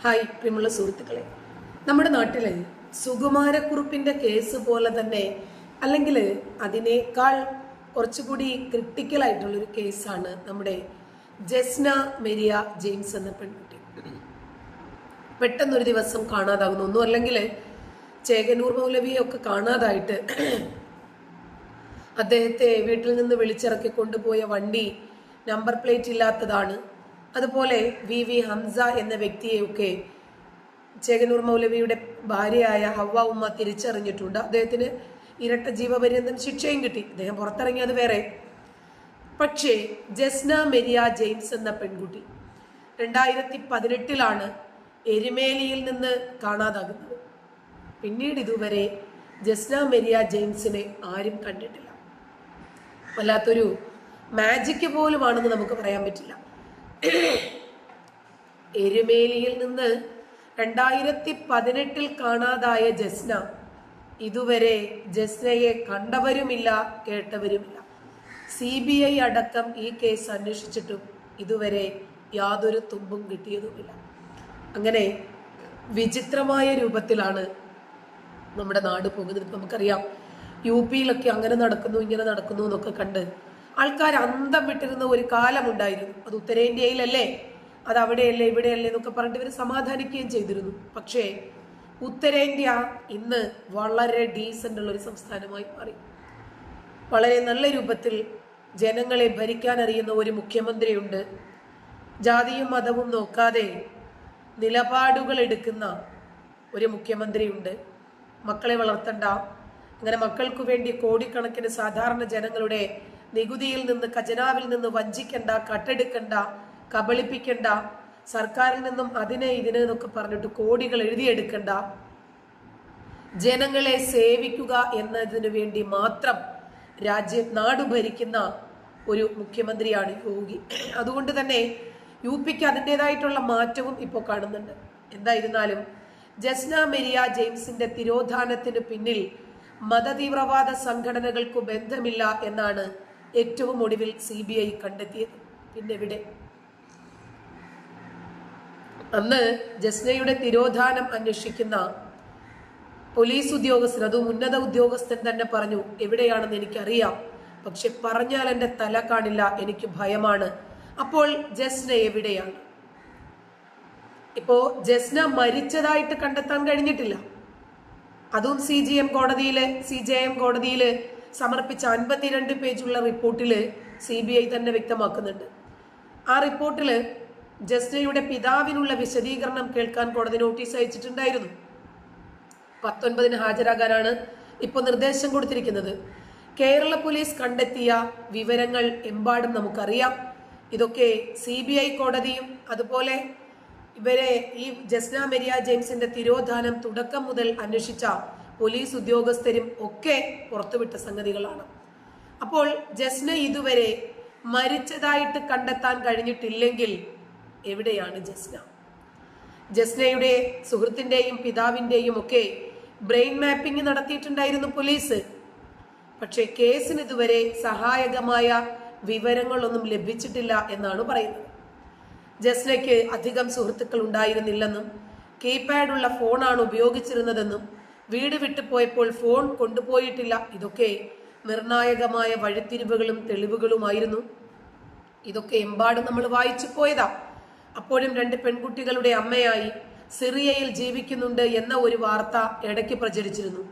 Hi പ്രിയമുള്ള സുഹൃത്തുക്കളെ. നമ്മുടെ നാട്ടിലെ സുകുമാരക്കുറുപ്പിന്റെ കേസ് പോലെ തന്നെ അല്ലെങ്കിൽ അതിനേക്കാൾ കുറച്ചുകൂടി ഒരു കേസാണ് നമ്മുടെ ജസ്ന മെരിയ ജെയിംസ് എന്ന പെൺകുട്ടി. പെട്ടെന്നൊരു ദിവസം കാണാതാകുന്നു. ഒന്നും അല്ലെങ്കിൽ ചേകനൂർ മൗലവിയെ ഒക്കെ കാണാതായിട്ട് അദ്ദേഹത്തെ വീട്ടിൽ നിന്ന് വിളിച്ചിറക്കി കൊണ്ടുപോയ വണ്ടി നമ്പർ പ്ലേറ്റ് ഇല്ലാത്തതാണ് അതുപോലെ വി വി ഹംസ എന്ന വ്യക്തിയെയൊക്കെ ചേകനൂർ മൗലവിയുടെ ഭാര്യയായ ഹവ്വ ഉമ്മ തിരിച്ചറിഞ്ഞിട്ടുണ്ട്. അദ്ദേഹത്തിന് ഇരട്ട ജീവപര്യന്തം ശിക്ഷയും കിട്ടി. അദ്ദേഹം പുറത്തിറങ്ങിയത് വേറെ. പക്ഷേ ജസ്ന മെരിയ ജെയിംസ് എന്ന പെൺകുട്ടി രണ്ടായിരത്തി പതിനെട്ടിലാണ് എരുമേലിയിൽ നിന്ന് കാണാതാകുന്നത്. പിന്നീട് ഇതുവരെ ജസ്ന മെരിയ ജെയിംസിനെ ആരും കണ്ടിട്ടില്ല. വല്ലാത്തൊരു മാജിക്ക് പോലുമാണെന്ന് നമുക്ക് പറയാൻ പറ്റില്ല. എരുമേലിയിൽ നിന്ന് രണ്ടായിരത്തി പതിനെട്ടിൽ കാണാതായ ജസ്ന ഇതുവരെ ജസ്നയെ കണ്ടവരുമില്ല കേട്ടവരുമില്ല. സി ബി ഐ അടക്കം ഈ കേസ് അന്വേഷിച്ചിട്ടും ഇതുവരെ യാതൊരു തുമ്പും കിട്ടിയതുമില്ല. അങ്ങനെ വിചിത്രമായ രൂപത്തിലാണ് നമ്മുടെ നാട് പോകുന്നത്. നമുക്കറിയാം യു പിയിലൊക്കെ അങ്ങനെ നടക്കുന്നു ഇങ്ങനെ നടക്കുന്നു എന്നൊക്കെ കണ്ട് ആൾക്കാർ അന്തം വിട്ടിരുന്ന ഒരു കാലമുണ്ടായിരുന്നു. അത് ഉത്തരേന്ത്യയിലല്ലേ? അത് അവിടെയല്ലേ ഇവിടെയല്ലേ എന്നൊക്കെ പറഞ്ഞിട്ട് ഇവർ സമാധാനിക്കുകയും ചെയ്തിരുന്നു. പക്ഷേ ഉത്തരേന്ത്യ ഇന്ന് വളരെ ഡീസന്റ് ഉള്ള ഒരു സംസ്ഥാനമായി മാറി. വളരെ നല്ല രൂപത്തിൽ ജനങ്ങളെ ഭരിക്കാൻ അറിയുന്ന ഒരു മുഖ്യമന്ത്രിയുണ്ട്. ജാതിയും മതവും നോക്കാതെ നിലപാടുകൾ എടുക്കുന്ന ഒരു മുഖ്യമന്ത്രിയുണ്ട്. മക്കളെ വളർത്തണ്ട. അങ്ങനെ മക്കൾക്ക് വേണ്ടി കോടിക്കണക്കിന് സാധാരണ ജനങ്ങളുടെ നികുതിയിൽ നിന്ന് ഖജനാവിൽ നിന്ന് വഞ്ചിക്കണ്ട കട്ടെടുക്കണ്ട കബളിപ്പിക്കണ്ട സർക്കാരിൽ നിന്നും അതിനെ ഇതിനെ എന്നൊക്കെ പറഞ്ഞിട്ട് കോടികൾ എഴുതിയെടുക്കണ്ട. ജനങ്ങളെ സേവിക്കുക എന്നതിനു വേണ്ടി മാത്രം രാജ്യം നാട് ഭരിക്കുന്ന ഒരു മുഖ്യമന്ത്രിയാണ് യോഗി. അതുകൊണ്ട് തന്നെ യു പിക്ക് അതിന്റെതായിട്ടുള്ള മാറ്റവും ഇപ്പോൾ കാണുന്നുണ്ട്. എന്തായിരുന്നാലും ജസ്ന മെരിയ ജെയിംസിന്റെ തിരോധാനത്തിന് പിന്നിൽ മതതീവ്രവാദ സംഘടനകൾക്ക് ബന്ധമില്ല എന്നാണ് ഏറ്റവും ഒടുവിൽ സി ബി ഐ കണ്ടെത്തിയത്. പിന്നെവിടെ? അന്ന് ജസ്നയുടെ തിരോധാനം അന്വേഷിക്കുന്ന പോലീസ് ഉദ്യോഗസ്ഥൻ അതും ഉന്നത ഉദ്യോഗസ്ഥൻ തന്നെ പറഞ്ഞു എവിടെയാണെന്ന് എനിക്കറിയാം. പക്ഷെ പറഞ്ഞാൽ എന്റെ തല കാണില്ല എനിക്ക് ഭയമാണ്. അപ്പോൾ ജസ്ന എവിടെയാണ്? ഇപ്പോ ജസ്ന മരിച്ചതായിട്ട് കണ്ടെത്താൻ കഴിഞ്ഞിട്ടില്ല. അതും സി ജി എം കോടതിയിൽ സി ജെ എം കോടതിയിൽ സമർപ്പിച്ച അൻപത്തിരണ്ട് പേജുള്ള റിപ്പോർട്ടിൽ സി ബി ഐ തന്നെ വ്യക്തമാക്കുന്നുണ്ട്. ആ റിപ്പോർട്ടിൽ ജസ്നയുടെ പിതാവിനുള്ള വിശദീകരണം കേൾക്കാൻ കോടതി നോട്ടീസ് അയച്ചിട്ടുണ്ടായിരുന്നു. പത്തൊൻപതിന് ഹാജരാകാനാണ് ഇപ്പോൾ നിർദ്ദേശം കൊടുത്തിരിക്കുന്നത്. കേരള പോലീസ് കണ്ടെത്തിയ വിവരങ്ങൾ എമ്പാടും നമുക്കറിയാം. ഇതൊക്കെ സി ബി ഐ കോടതിയും അതുപോലെ ഇവരെ ഈ ജസ്ന മെരിയ ജെയിംസിന്റെ തിരോധാനം തുടക്കം മുതൽ അന്വേഷിച്ച പോലീസ് ഉദ്യോഗസ്ഥരും ഒക്കെ പുറത്തുവിട്ട സംഗതികളാണ്. അപ്പോൾ ജസ്ന ഇതുവരെ മരിച്ചതായിട്ട് കണ്ടെത്താൻ കഴിഞ്ഞിട്ടില്ലെങ്കിൽ എവിടെയാണ് ജസ്ന? ജസ്നയുടെ സുഹൃത്തിന്റെയും പിതാവിന്റെയും ഒക്കെ ബ്രെയിൻ മാപ്പിംഗ് നടത്തിയിട്ടുണ്ടായിരുന്നു പോലീസ്. പക്ഷേ കേസിന് ഇതുവരെ സഹായകമായ വിവരങ്ങളൊന്നും ലഭിച്ചിട്ടില്ല എന്നാണ് പറയുന്നത്. ജസ്നയ്ക്ക് അധികം സുഹൃത്തുക്കൾ ഉണ്ടായിരുന്നില്ലെന്നും കീപാഡുള്ള ഫോണാണ് ഉപയോഗിച്ചിരുന്നതെന്നും വീട് വിട്ടുപോയപ്പോൾ ഫോൺ കൊണ്ടുപോയിട്ടില്ല. ഇതൊക്കെ നിർണായകമായ വഴിത്തിരിവുകളും തെളിവുകളുമായിരുന്നു. ഇതൊക്കെ എമ്പാടും നമ്മൾ വായിച്ചു പോയതാ. അപ്പോഴും രണ്ട് പെൺകുട്ടികളുടെ അമ്മയായി സിറിയയിൽ ജീവിക്കുന്നുണ്ട് എന്ന ഒരു വാർത്ത ഇടയ്ക്ക് പ്രചരിച്ചിരുന്നു.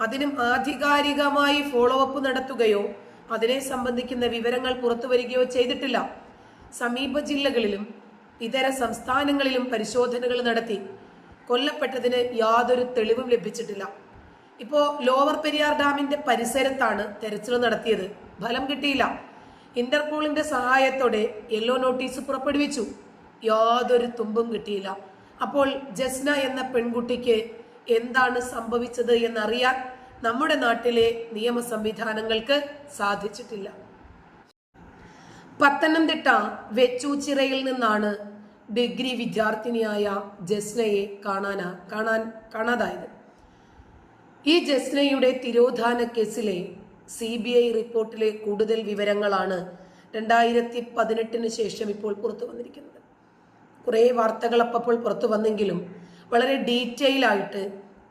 അതിനും ആധികാരികമായി ഫോളോ അപ്പ് നടത്തുകയോ അതിനെ സംബന്ധിക്കുന്ന വിവരങ്ങൾ പുറത്തു വരികയോ ചെയ്തിട്ടില്ല. സമീപ ജില്ലകളിലും ഇതര സംസ്ഥാനങ്ങളിലും പരിശോധനകൾ നടത്തി. കൊല്ലപ്പെട്ടതിന് യാതൊരു തെളിവും ലഭിച്ചിട്ടില്ല. ഇപ്പോൾ ലോവർ പെരിയാർ ഡാമിന്റെ പരിസരത്താണ് തെരച്ചിൽ നടത്തിയത്. ഫലം കിട്ടിയില്ല. ഇന്റർപോളിന്റെ സഹായത്തോടെ യെല്ലോ നോട്ടീസ് പുറപ്പെടുവിച്ചു. യാതൊരു തുമ്പും കിട്ടിയില്ല. അപ്പോൾ ജസ്ന എന്ന പെൺകുട്ടിക്ക് എന്താണ് സംഭവിച്ചത് എന്നറിയാൻ നമ്മുടെ നാട്ടിലെ നിയമ സംവിധാനങ്ങൾക്ക് സാധിച്ചിട്ടില്ല. പത്തനംതിട്ട വെച്ചൂച്ചിറയിൽ നിന്നാണ് ഡിഗ്രി വിദ്യാർത്ഥിനിയായ ജസ്നയെ കാണാനാ കാണാൻ കാണാതായത്. ഈ ജസ്നയുടെ തിരോധാന കേസിലെ സി ബി ഐ റിപ്പോർട്ടിലെ കൂടുതൽ വിവരങ്ങളാണ് രണ്ടായിരത്തി പതിനെട്ടിന് ശേഷം ഇപ്പോൾ പുറത്തു വന്നിരിക്കുന്നത്. കുറേ വാർത്തകൾ അപ്പോൾ പുറത്തു വന്നെങ്കിലും വളരെ ഡീറ്റെയിൽ ആയിട്ട്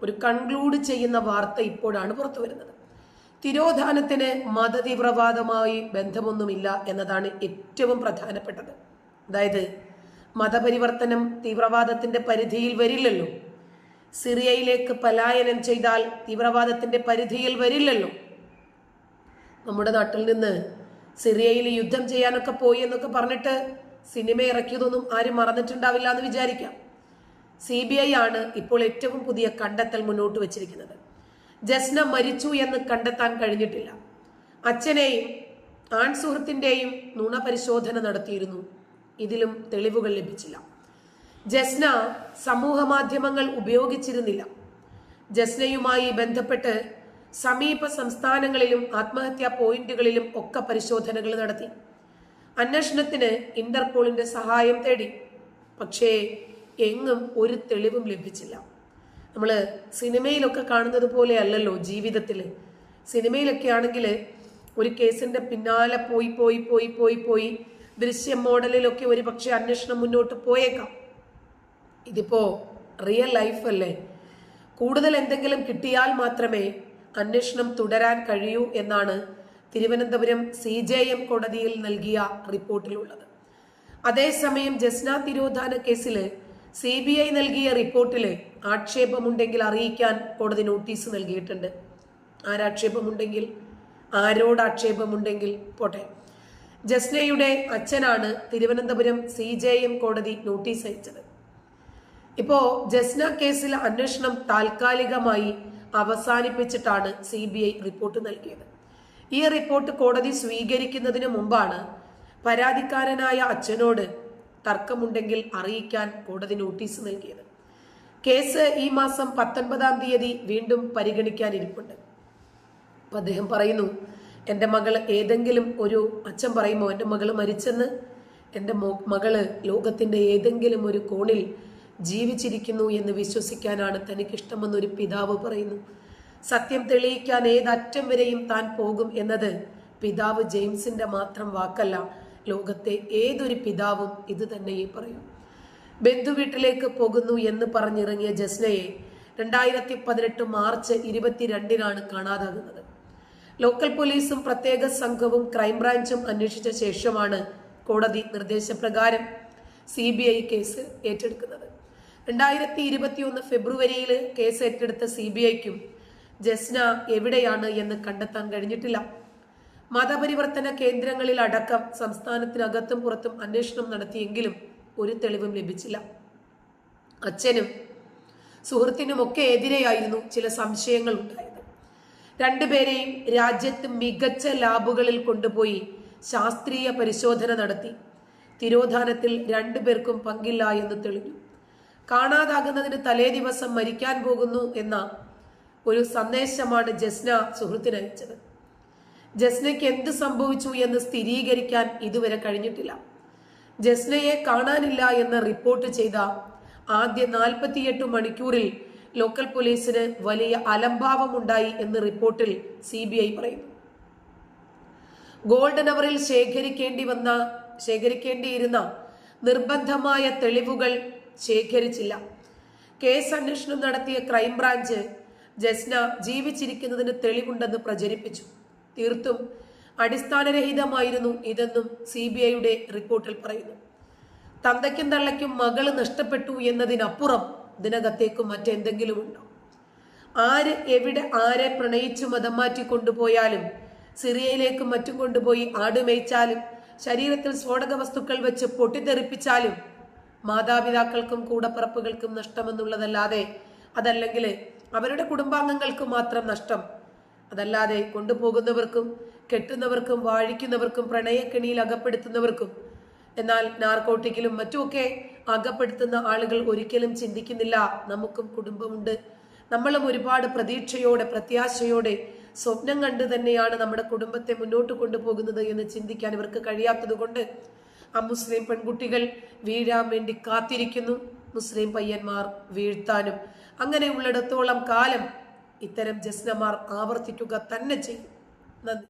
ഒരു കൺക്ലൂഡ് ചെയ്യുന്ന വാർത്ത ഇപ്പോഴാണ് പുറത്തു വരുന്നത്. തിരോധാനത്തിന് മതതീവ്രവാദമായി ബന്ധമൊന്നുമില്ല എന്നതാണ് ഏറ്റവും പ്രധാനപ്പെട്ടത്. അതായത് മതപരിവർത്തനം തീവ്രവാദത്തിന്റെ പരിധിയിൽ വരില്ലല്ലോ. സിറിയയിലേക്ക് പലായനം ചെയ്താൽ തീവ്രവാദത്തിന്റെ പരിധിയിൽ വരില്ലല്ലോ. നമ്മുടെ നാട്ടിൽ നിന്ന് സിറിയയിൽ യുദ്ധം ചെയ്യാനൊക്കെ പോയി എന്നൊക്കെ പറഞ്ഞിട്ട് സിനിമ ഇറക്കിയതൊന്നും ആരും മറന്നിട്ടുണ്ടാവില്ല എന്ന് വിചാരിക്കാം. സി ബി ഐ ആണ് ഇപ്പോൾ ഏറ്റവും പുതിയ കണ്ടെത്തൽ മുന്നോട്ട് വെച്ചിരിക്കുന്നത്. ജസ്ന മരിച്ചു എന്ന് കണ്ടെത്താൻ കഴിഞ്ഞിട്ടില്ല. അച്ഛനെയും ആൺ സുഹൃത്തിന്റെയും നുണ പരിശോധന നടത്തിയിരുന്നു. ഇതിലും തെളിവുകൾ ലഭിച്ചില്ല. ജസ്ന സമൂഹ മാധ്യമങ്ങൾ ഉപയോഗിച്ചിരുന്നില്ല. ജസ്നയുമായി ബന്ധപ്പെട്ട് സമീപ സംസ്ഥാനങ്ങളിലും ആത്മഹത്യാ പോയിന്റുകളിലും ഒക്കെ പരിശോധനകൾ നടത്തി. അന്വേഷണത്തിന് ഇന്റർപോളിന്റെ സഹായം തേടി. പക്ഷേ എങ്ങും ഒരു തെളിവും ലഭിച്ചില്ല. നമ്മൾ സിനിമയിലൊക്കെ കാണുന്നത് പോലെ അല്ലല്ലോ ജീവിതത്തിൽ സിനിമയിലൊക്കെ ആണെങ്കിൽ ഒരു കേസിന്റെ പിന്നാലെ പോയി പോയി പോയി പോയി പോയി ദൃശ്യം മോഡലിലൊക്കെ ഒരു പക്ഷേ അന്വേഷണം മുന്നോട്ട് പോയേക്കാം. ഇതിപ്പോൾ റിയൽ ലൈഫ് അല്ലേ? കൂടുതൽ എന്തെങ്കിലും കിട്ടിയാൽ മാത്രമേ അന്വേഷണം തുടരാൻ കഴിയൂ എന്നാണ് തിരുവനന്തപുരം സി ജെ എം കോടതിയിൽ നൽകിയ റിപ്പോർട്ടിലുള്ളത്. അതേസമയം ജസ്ന തിരോധാന കേസിൽ സി ബി ഐ നൽകിയ റിപ്പോർട്ടിൽ ആക്ഷേപമുണ്ടെങ്കിൽ അറിയിക്കാൻ കോടതി നോട്ടീസ് നൽകിയിട്ടുണ്ട്. ആരാക്ഷേപമുണ്ടെങ്കിൽ? ആരോട് ആക്ഷേപമുണ്ടെങ്കിൽ പോട്ടെ. ജസ്നയുടെ അച്ഛനാണ് തിരുവനന്തപുരം സി ജെ എം കോടതി നോട്ടീസ് അയച്ചത്. ഇപ്പോ ജസ്ന കേസിൽ അന്വേഷണം താൽക്കാലികമായി അവസാനിപ്പിച്ചിട്ടാണ് സി ബി ഐ റിപ്പോർട്ട് നൽകിയത്. ഈ റിപ്പോർട്ട് കോടതി സ്വീകരിക്കുന്നതിന് മുമ്പാണ് പരാതിക്കാരനായ അച്ഛനോട് തർക്കമുണ്ടെങ്കിൽ അറിയിക്കാൻ കോടതി നോട്ടീസ് നൽകിയത്. കേസ് ഈ മാസം പത്തൊൻപതാം തീയതി വീണ്ടും പരിഗണിക്കാനിരിപ്പുണ്ട്. അദ്ദേഹം പറയുന്നു എന്റെ മകൾ ഏതെങ്കിലും ഒരു അച്ഛൻ പറയുമോ എന്റെ മകൾ മരിച്ചെന്ന്? എന്റെ മകൾ ലോകത്തിന്റെ ഏതെങ്കിലും ഒരു കോണിൽ ജീവിച്ചിരിക്കുന്നു എന്ന് വിശ്വസിക്കാനാണ് തനിക്കിഷ്ടമെന്നൊരു പിതാവ് പറയുന്നു. സത്യം തെളിയിക്കാൻ ഏതറ്റം വരെയും താൻ പോകും എന്നത് പിതാവ് ജെയിംസിന്റെ മാത്രം വാക്കല്ല ലോകത്തെ ഏതൊരു പിതാവും ഇത് തന്നെയേ പറയൂ. ബന്ധുവീട്ടിലേക്ക് പോകുന്നു എന്ന് പറഞ്ഞിറങ്ങിയ ജസ്നയെ രണ്ടായിരത്തി പതിനെട്ട് മാർച്ച് ഇരുപത്തിരണ്ടിനാണ് കാണാതാകുന്നത്. ലോക്കൽ പോലീസും പ്രത്യേക സംഘവും ക്രൈംബ്രാഞ്ചും അന്വേഷിച്ച ശേഷമാണ് കോടതി നിർദ്ദേശപ്രകാരം സി ബി ഐ കേസ് ഏറ്റെടുക്കുന്നത്. രണ്ടായിരത്തി ഇരുപത്തിയൊന്ന് ഫെബ്രുവരിയിൽ കേസ് ഏറ്റെടുത്ത സി ബി ഐക്കും ജസ്ന എവിടെയാണ് എന്ന് കണ്ടെത്താൻ കഴിഞ്ഞിട്ടില്ല. മതപരിവർത്തന കേന്ദ്രങ്ങളിൽ അടക്കം സംസ്ഥാനത്തിനകത്തും പുറത്തും അന്വേഷണം നടത്തിയെങ്കിലും ഒരു തെളിവും ലഭിച്ചില്ല. അച്ഛനും സുഹൃത്തിനുമൊക്കെ എതിരെയായിരുന്നു ചില സംശയങ്ങൾ ഉണ്ടായത്. രണ്ടുപേരെയും രാജ്യത്ത് മികച്ച ലാബുകളിൽ കൊണ്ടുപോയി ശാസ്ത്രീയ പരിശോധന നടത്തി. തിരോധാനത്തിൽ രണ്ടുപേർക്കും പങ്കില്ല എന്ന് തെളിഞ്ഞു. കാണാതാകുന്നതിന് തലേ ദിവസം മരിക്കാൻ പോകുന്നു എന്ന ഒരു സന്ദേശമാണ് ജസ്ന സുഹൃത്തിന് അയച്ചത്. ജസ്നയ്ക്ക് എന്ത് സംഭവിച്ചു എന്ന് സ്ഥിരീകരിക്കാൻ ഇതുവരെ കഴിഞ്ഞിട്ടില്ല. ജസ്നയെ കാണാനില്ല എന്ന് റിപ്പോർട്ട് ചെയ്ത ആദ്യ നാൽപ്പത്തിയെട്ട് മണിക്കൂറിൽ ലോക്കൽ പോലീസിന് വലിയ അലംഭാവമുണ്ടായി എന്ന് റിപ്പോർട്ടിൽ സി ബി ഐ പറയുന്നു. ഗോൾഡൻ അവറിൽ ശേഖരിക്കേണ്ടി വന്ന ശേഖരിക്കേണ്ടിയിരുന്ന നിർബന്ധമായ തെളിവുകൾ ശേഖരിച്ചില്ല. കേസ് അന്വേഷണം നടത്തിയ ക്രൈംബ്രാഞ്ച് ജസ്ന ജീവിച്ചിരിക്കുന്നതിന് തെളിവുണ്ടെന്ന് പ്രചരിപ്പിച്ചു. തീർത്തും അടിസ്ഥാനരഹിതമായിരുന്നു ഇതെന്നും സി ബി ഐയുടെ റിപ്പോർട്ടിൽ പറയുന്നു. തന്തയ്ക്കും തള്ളയ്ക്കും മകൾ നഷ്ടപ്പെട്ടു എന്നതിനപ്പുറം ഇതിനകത്തേക്കും മറ്റെന്തെങ്കിലും ഉണ്ടോ? ആര് എവിടെ ആരെ പ്രണയിച്ചു മതം മാറ്റി കൊണ്ടുപോയാലും സിറിയയിലേക്ക് മറ്റും കൊണ്ടുപോയി ആടുമേച്ചാലും ശരീരത്തിൽ സ്ഫോടക വസ്തുക്കൾ വെച്ച് പൊട്ടിത്തെറിപ്പിച്ചാലും മാതാപിതാക്കൾക്കും കൂടപ്പറപ്പുകൾക്കും നഷ്ടമെന്നുള്ളതല്ലാതെ അതല്ലെങ്കിൽ അവരുടെ കുടുംബാംഗങ്ങൾക്ക് മാത്രം നഷ്ടം. അതല്ലാതെ കൊണ്ടുപോകുന്നവർക്കും കെട്ടുന്നവർക്കും വാഴിക്കുന്നവർക്കും പ്രണയക്കെണിയിൽ അകപ്പെടുത്തുന്നവർക്കും എന്നാൽ നാർക്കോട്ടിക്കിലും മറ്റുമൊക്കെ അകപ്പെടുത്തുന്ന ആളുകൾ ഒരിക്കലും ചിന്തിക്കുന്നില്ല. നമുക്കും കുടുംബമുണ്ട്. നമ്മളും ഒരുപാട് പ്രതീക്ഷയോടെ പ്രത്യാശയോടെ സ്വപ്നം കണ്ട് തന്നെയാണ് നമ്മുടെ കുടുംബത്തെ മുന്നോട്ട് കൊണ്ടുപോകുന്നത് എന്ന് ചിന്തിക്കാൻ ഇവർക്ക് കഴിയാത്തതുകൊണ്ട് ആ മുസ്ലിം പെൺകുട്ടികൾ വീഴാൻ വേണ്ടി കാത്തിരിക്കുന്നു. മുസ്ലിം പയ്യന്മാർ വീഴ്ത്താനും അങ്ങനെയുള്ളിടത്തോളം കാലം ഇത്തരം ജസ്നമാർ ആവർത്തിക്കുക തന്നെ ചെയ്യും. നന്ദി.